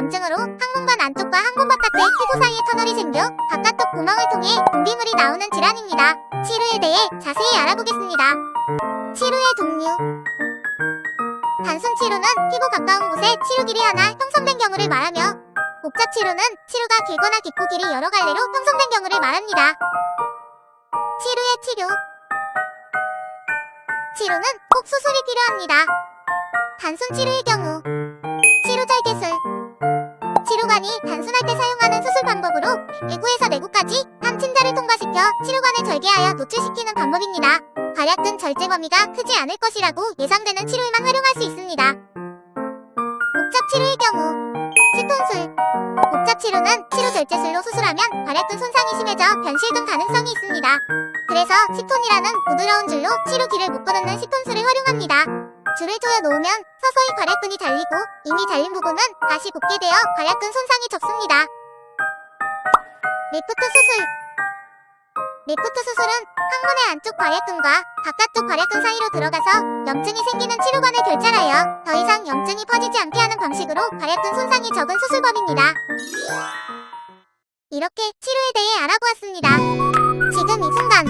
염증으로 항문관 안쪽과 항문 바깥의 피부 사이에 터널이 생겨 바깥쪽 구멍을 통해 분비물이 나오는 질환입니다. 치료에 대해 자세히 알아보겠습니다. 치료의 종류 단순 치료는 피부 가까운 곳에 치료길이 하나 형성된 경우를 말하며 복잡 치료는 치료가 길거나 깊고 길이 여러 갈래로 형성된 경우를 말합니다. 치료의 치료 치료는 꼭 수술이 필요합니다. 단순 치료의 경우 방법으로 외구에서 내구까지 탐침자를 통과시켜 치료관을 절개하여 노출시키는 방법입니다. 발약근 절제 범위가 크지 않을 것이라고 예상되는 치료에만 활용할 수 있습니다. 목적 치료의 경우 치톤술 목적 치료는 치료 절제술로 수술하면 발약근 손상이 심해져 변실 등 가능성이 있습니다. 그래서 시톤이라는 부드러운 줄로 치료 길을 묶어놓는 시톤술을 활용합니다. 줄을 조여 놓으면 서서히 발약근이 달리고 이미 달린 부분은 다시 붙게 되어 발약근 손상이 적습니다. 리프트 수술 리프트 수술은 항문의 안쪽 발약근과 바깥쪽 발약근 사이로 들어가서 염증이 생기는 치료관을 결절하여 더 이상 염증이 퍼지지 않게 하는 방식으로 발약근 손상이 적은 수술법입니다. 이렇게 치료에 대해 알아보았습니다. 지금 이 순간